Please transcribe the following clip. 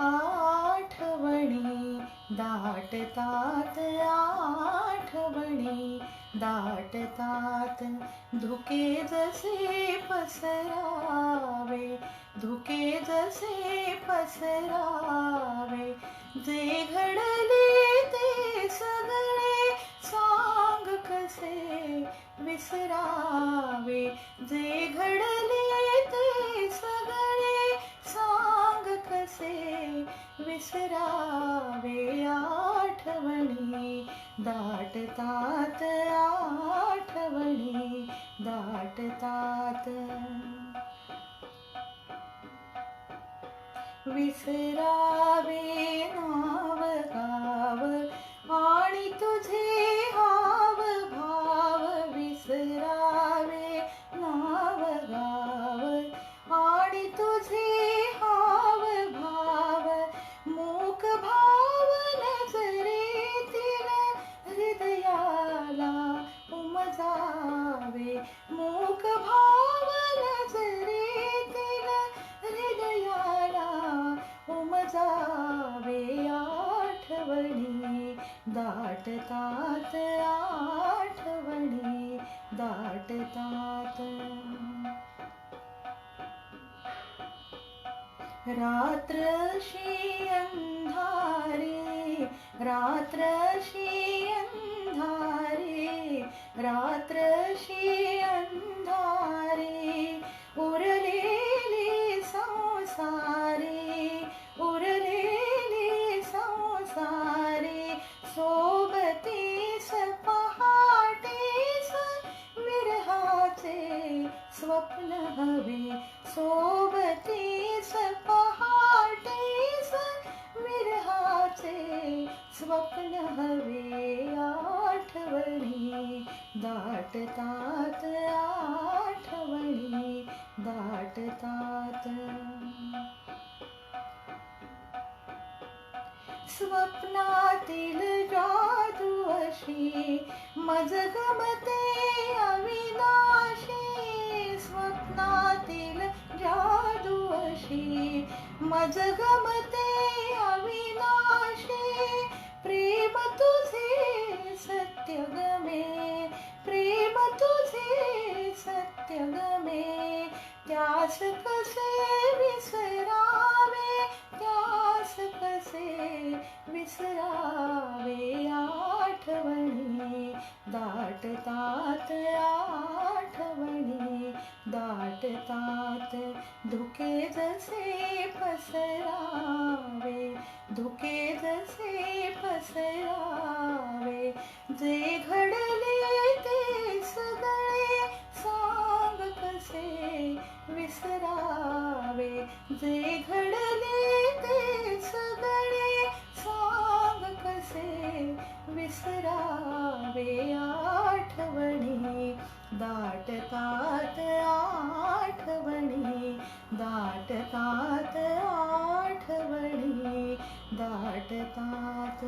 आठवणी दाटतात आठवणी दाटतात. धुके जसे पसरावे धुके जसे पसरावे. जे घडले विसरावे जे घडले ते सगळे सांग कसे? विसरावे आठवणी दाटतात आठवणी दाटतात. विसरावे नाव गाव दाटतात आठवणी दाटतात. रात्रशी अंधारे रात्रशी अंधारे रात्रशी अंधारी. विरहाचे स्वप्न हवे. सोबतीस पहाटेस विरहाचे स्वप्न हवे. आठवणी दाटतात आठवणी दाटतात. स्वप्नातील जादू अशी मज मज गमते अविनाशी प्रेम तुझे सत्य गमे प्रेम तुझे सत्य गमे त्यास कसे विसरावे त्यास कसे विसरावे आठवणी दाटतात दाटतात धुके जसे पसरावे धुके जसे पसरावे वाटतात.